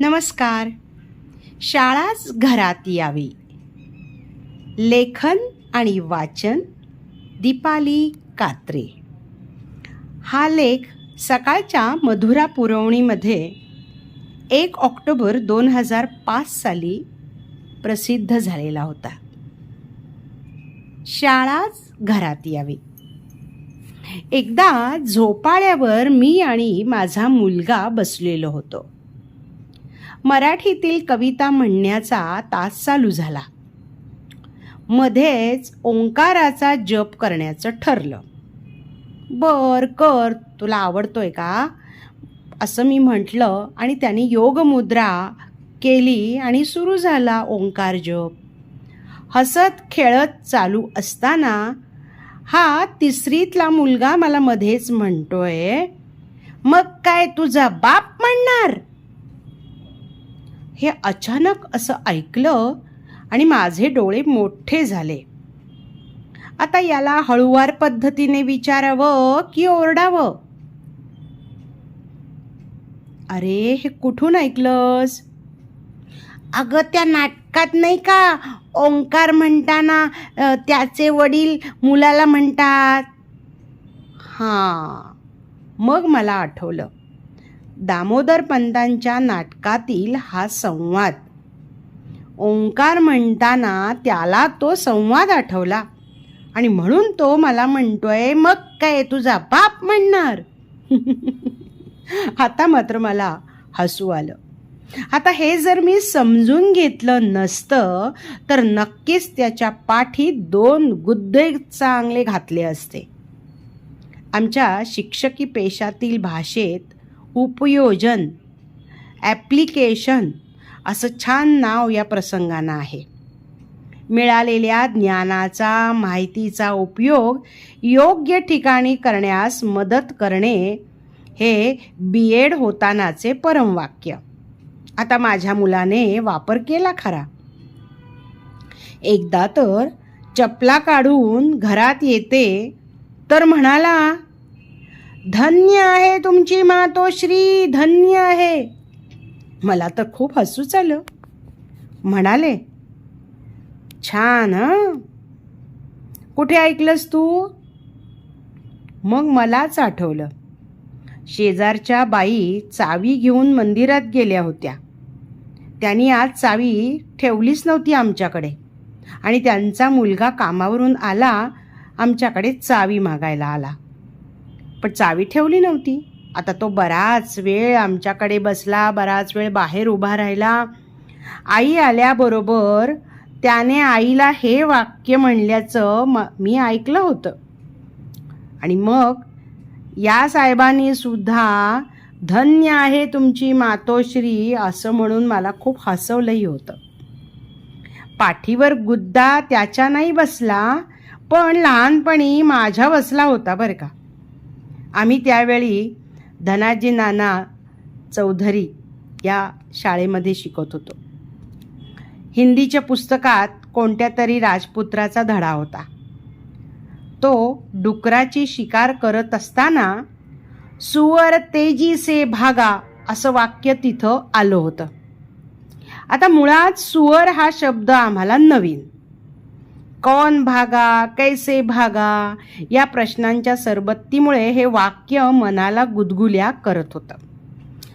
नमस्कार. शाळाच घरात यावी. लेखन आणि वाचन दीपाली कात्रे. हा लेख सकाळच्या मधुरा पुरवणीमध्ये एक ऑक्टोबर दोन हजार पाच साली प्रसिद्ध झालेला होता. शाळाच घरात यावी. एकदा झोपाळ्यावर मी आणि माझा मुलगा बसलेलो होतो. मराठीतील कविता म्हणण्याचा तास चालू झाला. मध्येच ओंकाराचा जप करण्याचं ठरलं. बर कर तुला आवडतोय का? असं मी म्हटलं आणि त्याने योगमुद्रा केली आणि सुरू झाला ओंकार जप. हसत खेळत चालू असताना हा तिसरीतला मुलगा मला मध्येच म्हणतोय. मग काय तुझा बाप म्हणणार? हे अचानक असं ऐकलं आणि माझे डोळे मोठे झाले. आता याला हळुवार पद्धतीने विचारावं की ओरडावं? अरे हे कुठून ऐकलंस? अगं त्या नाटकात नाही का? ओंकार म्हणताना त्याचे वडील मुलाला म्हणतात. हां. मग मला आठवलं. दामोदर पंतांच्या नाटकातील हा संवाद. ओंकार म्हणताना त्याला तो संवाद आठवला. आणि म्हणून तो मला म्हणतोय मग काय तुझा बाप म्हणणार? आता मात्र मला हसू आलं. आता हे जर मी समजून घेतलं नसतं तर नक्कीच त्याच्या पाठी दोन गुद्दे चांगले घातले असते. आमच्या शिक्षकी पेशातील भाषेत उपयोजन ॲप्लिकेशन असं छान नाव या प्रसंगानं आहे. मिळालेल्या ज्ञानाचा माहितीचा उपयोग योग्य ठिकाणी करण्यास मदत करणे हे बी एड होतानाचे परमवाक्य. आता माझ्या मुलाने वापर केला खरा. एकदा तर चपला काढून घरात येते तर म्हणाला धन्य आहे तुमची मातोश्री धन्य आहे. मला तर खूप हसूच आलं म्हणाले छान हं? कुठे ऐकलंस तू? मग मलाच आठवलं. शेजारच्या बाई चावी घेऊन मंदिरात गेल्या होत्या. त्यांनी आज चावी ठेवलीच नव्हती आमच्याकडे आणि त्यांचा मुलगा कामावरून आला आमच्याकडे चावी मागायला आला. पण चावी ठेवली नव्हती. आता तो बराच वेळ आमच्याकडे बसला बराच वेळ बाहेर उभा राहिला. आई आल्याबरोबर त्याने आईला हे वाक्य म्हणल्याचं म मी ऐकलं होतं. आणि मग या साहेबांनी सुद्धा धन्य आहे तुमची मातोश्री असं म्हणून मला खूप हसवलंही होतं. पाठीवर गुद्दा त्याच्या नाही बसला पण लहानपणी माझ्या बसला होता बरं का. आम्ही त्यावेळी धनाजी नाना चौधरी या शाळेमध्ये शिकत होतो. हिंदीच्या पुस्तकात कोणत्या तरी राजपुत्राचा धडा होता. तो डुकराची शिकार करत असताना सुवर तेजी से भागा असं वाक्य तिथं आलं होतं. आता मुळात सुवर हा शब्द आम्हाला नवीन. कौन भागा कैसे भागा या प्रश्नांच्या सरबत्तीमुळे हे वाक्य मनाला गुदगुल्या करत होतं.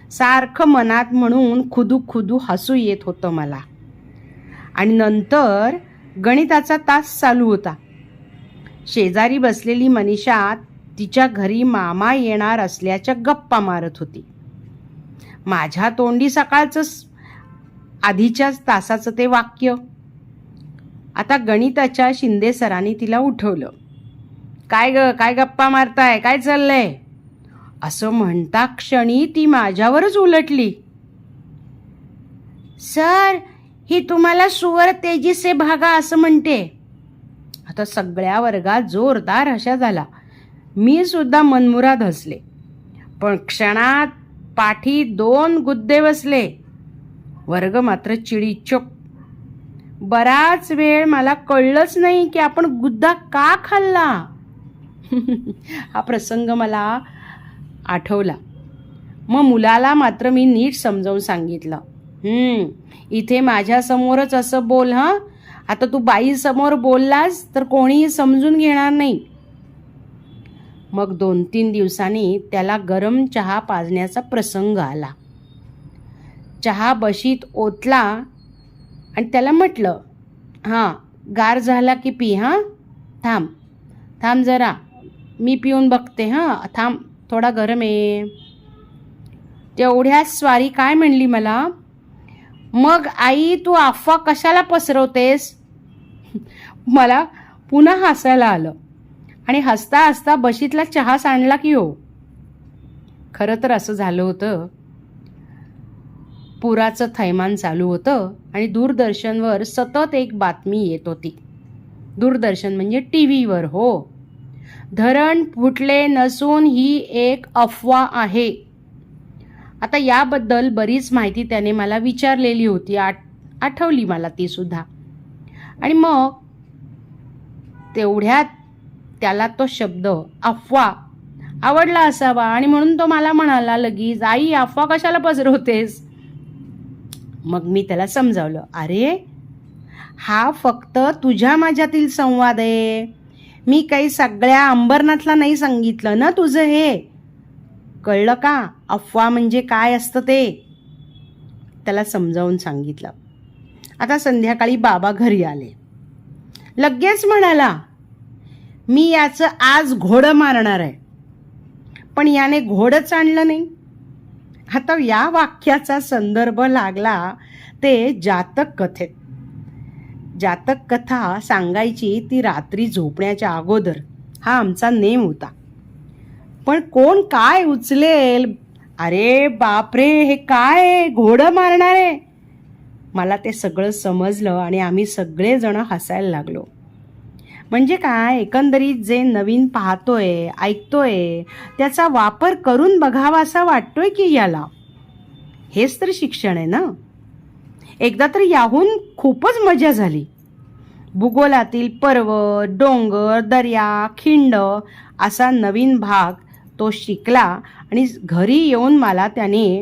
सारखं मनात म्हणून खुदू खुदू हसू येत होतं मला. आणि नंतर गणिताचा तास चालू होता. शेजारी बसलेली मनीषा तिच्या घरी मामा येणार असल्याच्या गप्पा मारत होती. माझ्या तोंडी सकाळचंच आधीच्याच तासाचं ते वाक्य आता गणिताच्या शिंदे सरांनी तिला उठवलं. काय ग काय गप्पा मारताय? काय चाललंय? असं म्हणता क्षणी ती माझ्यावरच उलटली. सर ही तुम्हाला सुवर तेजीसे भागा असं म्हणते. आता सगळ्या वर्गात जोरदार हशा झाला. मी सुद्धा मनमुराद हसले. पण क्षणात पाठी दोन गुद्दे बसले. वर्ग मात्र चिडीचोक बराच वेळ मला कळलंच नाही की आपण गुद्दा का खाल्ला? हा प्रसंग मला आठवला. मग मुलाला मात्र मी नीट समजावून सांगितलं. इथे माझ्यासमोरच असं बोल हां? आता तू बाईसमोर बोललास तर कोणीही समजून घेणार नाही. मग दोन तीन दिवसांनी त्याला गरम चहा पाजण्याचा प्रसंग आला. चहा बशीत ओतला आणि त्याला म्हटलं हां गार झाला की पी हां? थांब थांब जरा. मी पिऊन बघते हां? थांब थोडा गरम आहे तेवढ्या स्वारी काय म्हणली मला? मग आई तू अफवा कशाला पसरवतेस? मला पुन्हा हसायला आलं आणि हसता हसता बशीतला चहा सांडला की हो. खरं तर असं झालं होतं. पुराचं थैमान चालू होतं आणि दूरदर्शनवर सतत एक बातमी येत होती. दूरदर्शन म्हणजे टी व्हीवर हो. धरण फुटले नसून ही एक अफवा आहे. आता याबद्दल बरीच माहिती त्याने मला विचारलेली होती आठ आठवली मला ती सुद्धा. आणि मग तेवढ्यात त्याला तो शब्द अफवा आवडला असावा आणि म्हणून तो मला म्हणाला लगेच आई अफवा कशाला पसरवतेस? मग मी त्याला समजावलं अरे हा फक्त तुझ्या माझ्यातील संवाद आहे. मी काही सगळ्या अंबरनाथला नाही सांगितलं ना तुझं हे. कळलं का? अफवा म्हणजे काय असतं ते? त्याला समजावून सांगितलं. आता संध्याकाळी बाबा घरी आले. लगेच म्हणाला मी याचं आज घोडं मारणार आहे. पण याने घोडंच आणलं नाही. आता या वाक्याचा संदर्भ लागला ते जातक कथेत. जातक कथा सांगायची ती रात्री झोपण्याच्या अगोदर. हा आमचा नेम होता. पण कोण काय उचलेल? अरे बापरे हे काय घोडं मारणार? आहे मला ते सगळं समजलं आणि आम्ही सगळेजण हसायला लागलो. म्हणजे काय एकंदरीत जे नवीन पाहतोय ऐकतोय त्याचा वापर करून बघावा असा वाटतोय की याला? हेच तर शिक्षण आहे ना? एकदा तर याहून खूपच मजा झाली. भूगोलातील पर्वत डोंगर दर्या खिंड असा नवीन भाग तो शिकला आणि घरी येऊन मला त्याने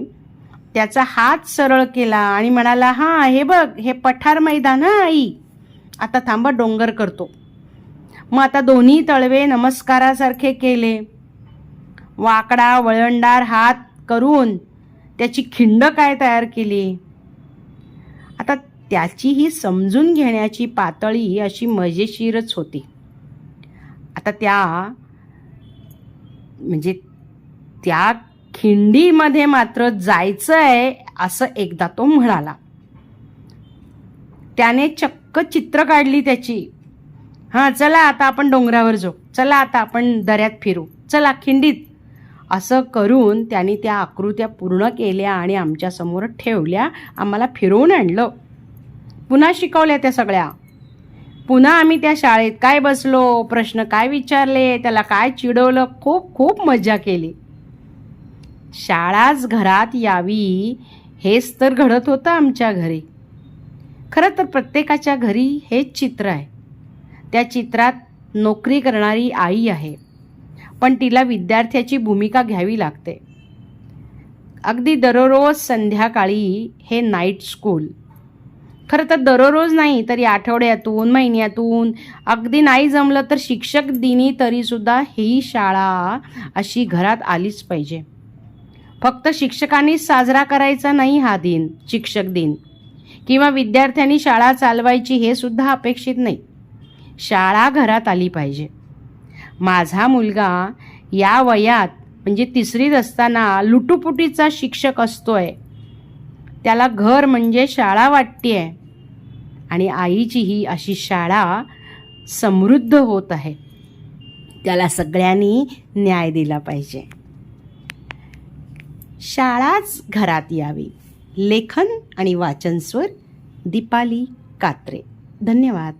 त्याचा हात सरळ केला आणि म्हणाला हां हे बघ हे पठार मैदान हां आई. आता थांबा डोंगर करतो. मग आता दोन्ही तळवे नमस्कारासारखे केले. वाकडा वळणदार हात करून त्याची खिंड काय तयार केली? आता त्याची ही समजून घेण्याची पातळी अशी मजेशीरच होती. आता त्या म्हणजे त्या खिंडीमध्ये मात्र जायचं आहे असं एकदा तो म्हणाला. त्याने चक्क चित्र काढली त्याची. हां चला आता आपण डोंगरावर जाऊ. चला आता आपण दऱ्यात फिरू. चला खिंडीत. असं करून त्यांनी त्या आकृत्या पूर्ण केल्या आणि आमच्यासमोर ठेवल्या. आम्हाला फिरवून आणलं. पुन्हा शिकवल्या त्या सगळ्या. पुन्हा आम्ही त्या शाळेत काय बसलो प्रश्न काय विचारले त्याला काय चिडवलं खूप खूप मजा केली. शाळाच घरात यावी हेच तर घडत होतं आमच्या घरी. खरं तर प्रत्येकाच्या घरी हेच चित्र आहे. त्या चित्रात नोकरी करणारी आई आहे. पण तिला विद्यार्थ्याची भूमिका घ्यावी लागते. अगदी दररोज संध्याकाळी हे नाईट स्कूल खरं तर दररोज नाही तरी आठवड्यातून महिन्यातून अगदी नाही जमलं तर शिक्षक दिनी तरीसुद्धा ही शाळा अशी घरात आलीच पाहिजे. फक्त शिक्षकांनीच साजरा करायचा नाही हा दिन शिक्षक दिन. किंवा विद्यार्थ्यांनी शाळा चालवायची हे सुद्धा अपेक्षित नाही. शाळा घरात आली पाहिजे. माझा मुलगा या वयात म्हणजे तिसरीत असताना लुटुपुटीचा शिक्षक असतोय. त्याला घर म्हणजे शाळा वाटते आणि आईची ही अशी शाळा समृद्ध होत आहे. त्याला सगळ्यांनी न्याय दिला पाहिजे. शाळाच घरात यावी. लेखन आणि वाचनस्वर दीपाली कात्रे. धन्यवाद.